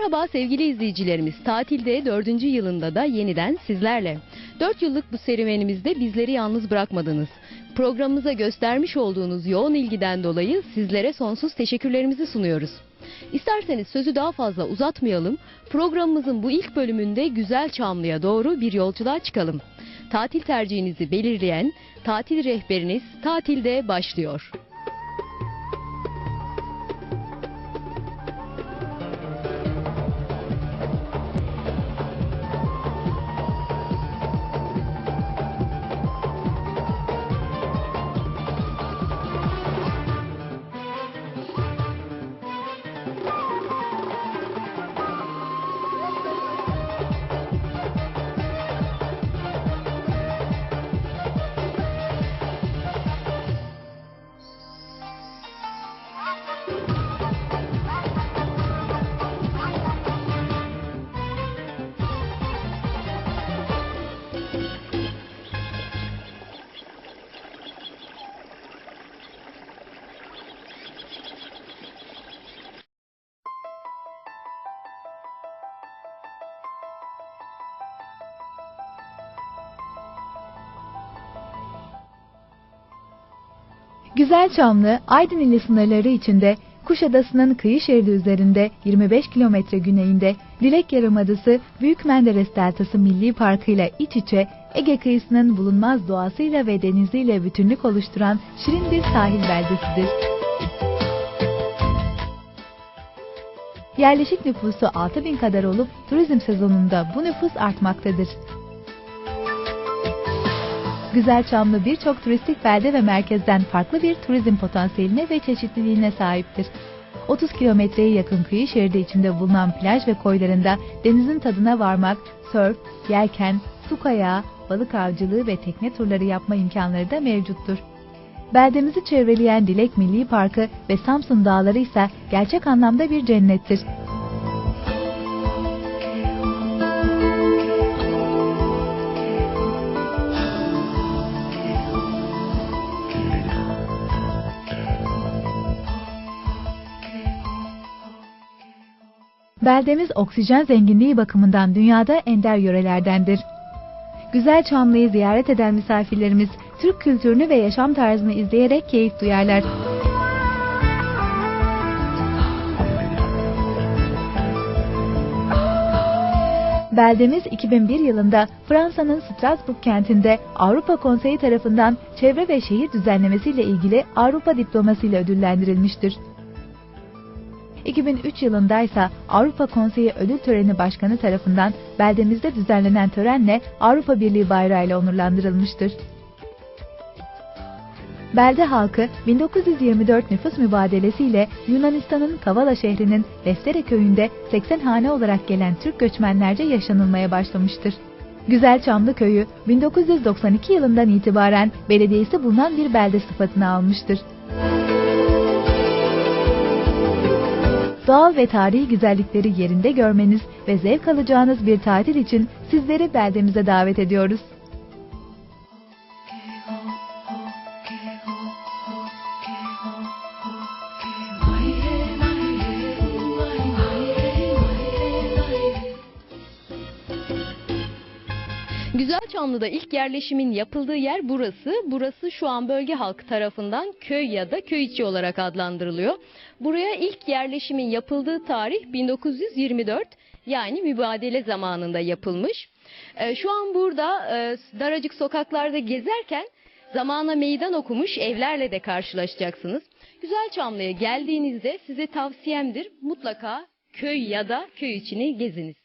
Merhaba sevgili izleyicilerimiz. Tatilde dördüncü yılında da yeniden sizlerle. Dört yıllık bu serüvenimizde bizleri yalnız bırakmadınız. Programımıza göstermiş olduğunuz yoğun ilgiden dolayı sizlere sonsuz teşekkürlerimizi sunuyoruz. İsterseniz sözü daha fazla uzatmayalım. Programımızın bu ilk bölümünde Güzel Çamlı'ya doğru bir yolculuğa çıkalım. Tatil tercihinizi belirleyen tatil rehberiniz tatilde başlıyor. Güzelçamlı, Aydın ili sınırları içinde Kuşadası'nın kıyı şeridi üzerinde 25 kilometre güneyinde Dilek Yarımadası Büyük Menderes Deltası Milli Parkı ile iç içe Ege kıyısının bulunmaz doğasıyla ve deniziyle bütünlük oluşturan şirin bir sahil beldesidir. Yerleşik nüfusu 6000 kadar olup turizm sezonunda bu nüfus artmaktadır. Güzelçamlı birçok turistik belde ve merkezden farklı bir turizm potansiyeline ve çeşitliliğine sahiptir. 30 kilometreye yakın kıyı şeridi içinde bulunan plaj ve koylarında denizin tadına varmak, sörf, yelken, su kayağı, balık avcılığı ve tekne turları yapma imkanları da mevcuttur. Beldemizi çevreleyen Dilek Milli Parkı ve Samsun Dağları ise gerçek anlamda bir cennettir. Beldemiz oksijen zenginliği bakımından dünyada ender yörelerdendir. Güzel Çamlı'yı ziyaret eden misafirlerimiz Türk kültürünü ve yaşam tarzını izleyerek keyif duyarlar. Beldemiz 2001 yılında Fransa'nın Strasbourg kentinde Avrupa Konseyi tarafından çevre ve şehir düzenlemesiyle ilgili Avrupa diploması ile ödüllendirilmiştir. 2003 yılında ise Avrupa Konseyi Ödül Töreni Başkanı tarafından beldemizde düzenlenen törenle Avrupa Birliği bayrağı ile onurlandırılmıştır. Belde halkı 1924 nüfus mübadelesiyle Yunanistan'ın Kavala şehrinin Leftere köyünde 80 hane olarak gelen Türk göçmenlerce yaşanılmaya başlamıştır. Güzelçamlı köyü 1992 yılından itibaren belediyesi bulunan bir belde sıfatını almıştır. Doğal ve tarihi güzellikleri yerinde görmeniz ve zevk alacağınız bir tatil için sizleri beldemize davet ediyoruz. Güzelçamlı'da ilk yerleşimin yapıldığı yer burası. Burası şu an bölge halkı tarafından köy ya da köy içi olarak adlandırılıyor. Buraya ilk yerleşimin yapıldığı tarih 1924 yani mübadele zamanında yapılmış. Ee, Şu an burada e, daracık sokaklarda gezerken zamana meydan okumuş evlerle de karşılaşacaksınız. Güzelçamlı'ya geldiğinizde size tavsiyemdir mutlaka köy ya da köy içini geziniz.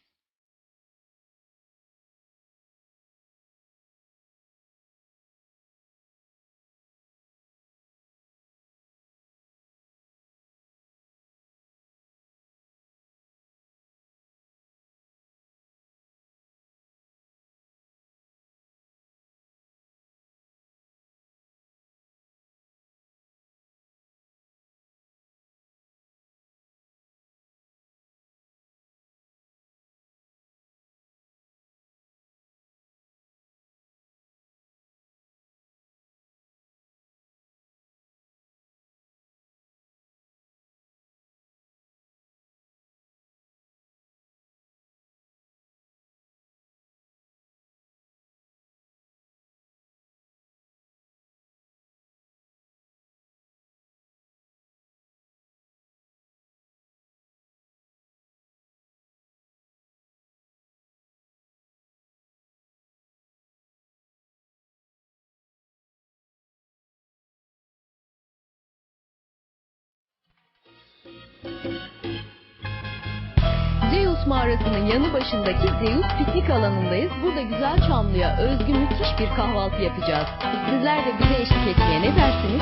Mağarasının yanı başındaki Zeus piknik alanındayız. Burada Güzel Çamlı'ya özgü müthiş bir kahvaltı yapacağız. Sizler de bize eşlik etmeye ne dersiniz?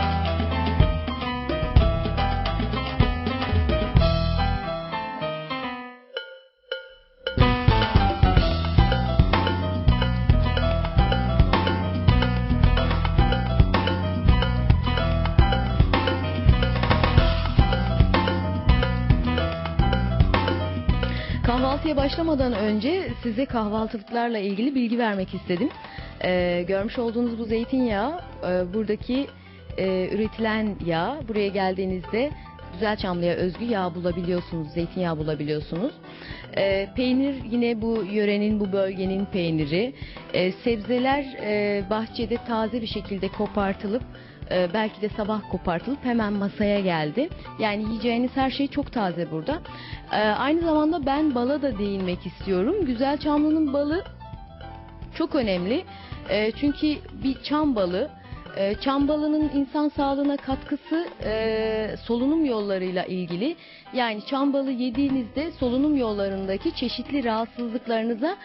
Kahvaltıya başlamadan önce size kahvaltılıklarla ilgili bilgi vermek istedim. Ee, görmüş olduğunuz bu zeytinyağı e, buradaki e, üretilen yağ. Buraya geldiğinizde Güzelçamlı'ya özgü yağ bulabiliyorsunuz, zeytinyağı bulabiliyorsunuz. Ee, peynir yine bu yörenin, bu bölgenin peyniri. Ee, sebzeler e, bahçede taze bir şekilde kopartılıp e, belki de sabah kopartılıp hemen masaya geldi. Yani yiyeceğiniz her şey çok taze burada. E, aynı zamanda ben bala da değinmek istiyorum. Güzel Çamlı'nın balı çok önemli. E, çünkü bir çam balı e, Çam balının insan sağlığına katkısı e, solunum yollarıyla ilgili. Yani çam balı yediğinizde solunum yollarındaki çeşitli rahatsızlıklarınıza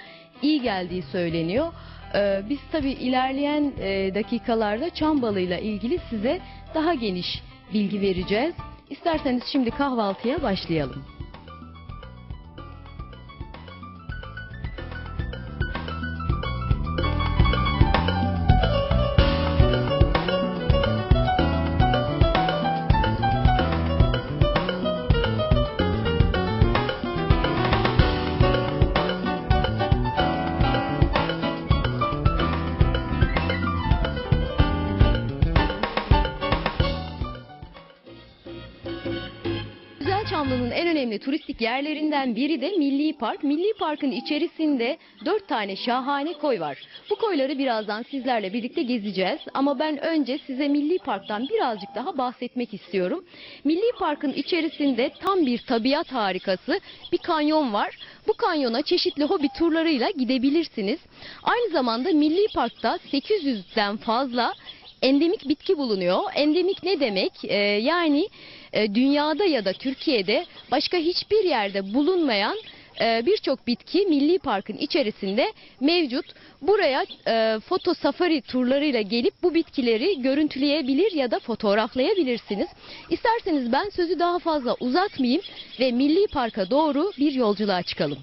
iyi geldiği söyleniyor. E, biz tabi ilerleyen e, dakikalarda çam balıyla ilgili size daha geniş bilgi vereceğiz. İsterseniz şimdi kahvaltıya başlayalım. Güzelçamlı'nın en önemli turistik yerlerinden biri de Milli Park. Milli Park'ın içerisinde dört tane şahane koy var. Bu koyları birazdan sizlerle birlikte gezeceğiz. Ama ben önce size Milli Park'tan birazcık daha bahsetmek istiyorum. Milli Park'ın içerisinde tam bir tabiat harikası bir kanyon var. Bu kanyona çeşitli hobi turlarıyla gidebilirsiniz. Aynı zamanda Milli Park'ta 800'den fazla endemik bitki bulunuyor. Endemik ne demek? Ee, yani e, dünyada ya da Türkiye'de başka hiçbir yerde bulunmayan e, birçok bitki Milli Park'ın içerisinde mevcut. Buraya e, foto safari turlarıyla gelip bu bitkileri görüntüleyebilir ya da fotoğraflayabilirsiniz. İsterseniz ben sözü daha fazla uzatmayayım ve Milli Park'a doğru bir yolculuğa çıkalım.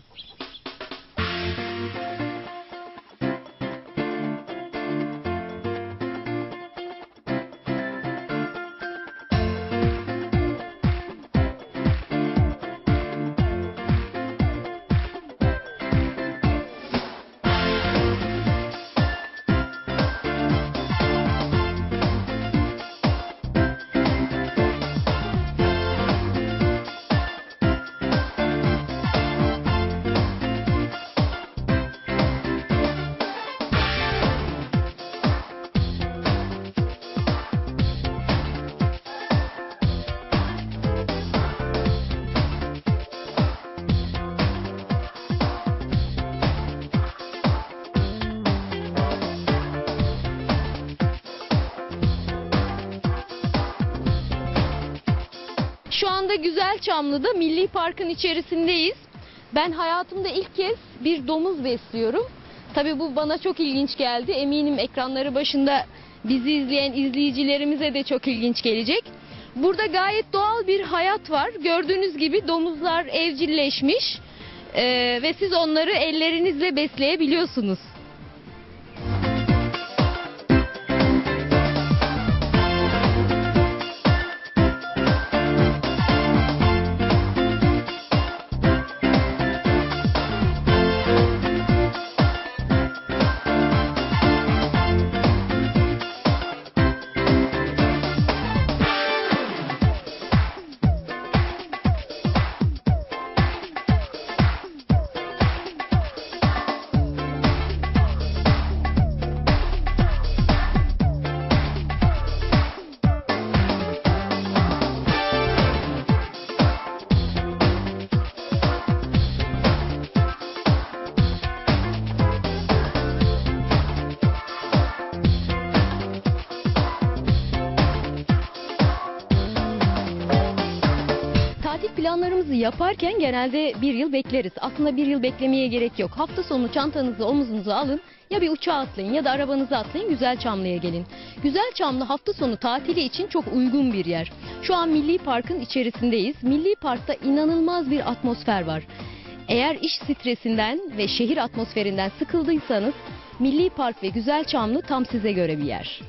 Şu anda Güzel Çamlı'da Milli Park'ın içerisindeyiz. Ben hayatımda ilk kez bir domuz besliyorum. Tabii bu bana çok ilginç geldi. Eminim ekranları başında bizi izleyen izleyicilerimize de çok ilginç gelecek. Burada gayet doğal bir hayat var. Gördüğünüz gibi domuzlar evcilleşmiş Ee, ve siz onları ellerinizle besleyebiliyorsunuz. Yaparken genelde bir yıl bekleriz. Aslında bir yıl beklemeye gerek yok. Hafta sonu çantanızı omuzunuza alın. Ya bir uçağa atlayın ya da arabanıza atlayın Güzel Çamlı'ya gelin. Güzel Çamlı hafta sonu tatili için çok uygun bir yer. Şu an Milli Park'ın içerisindeyiz. Milli Park'ta inanılmaz bir atmosfer var. Eğer iş stresinden ve şehir atmosferinden sıkıldıysanız Milli Park ve Güzel Çamlı tam size göre bir yer.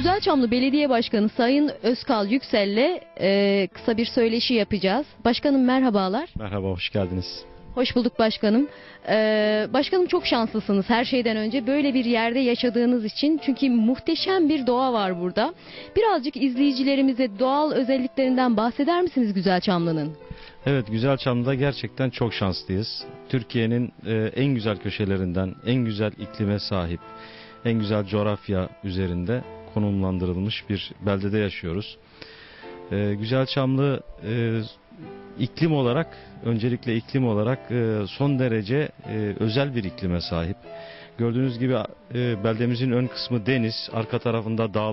Güzelçamlı Belediye Başkanı Sayın Özkal Yüksel'le e, kısa bir söyleşi yapacağız. Başkanım merhabalar. Merhaba, hoş geldiniz. Hoş bulduk başkanım. Ee, başkanım çok şanslısınız her şeyden önce böyle bir yerde yaşadığınız için. Çünkü muhteşem bir doğa var burada. Birazcık izleyicilerimize doğal özelliklerinden bahseder misiniz Güzelçamlı'nın? Evet, Güzelçam'da gerçekten çok şanslıyız. Türkiye'nin e, en güzel köşelerinden, en güzel iklime sahip, en güzel coğrafya üzerinde konumlandırılmış bir beldede yaşıyoruz. E, Güzelçamlı e, iklim olarak, öncelikle iklim olarak e, son derece e, özel bir iklime sahip. Gördüğünüz gibi e, beldemizin ön kısmı deniz, arka tarafında dağlar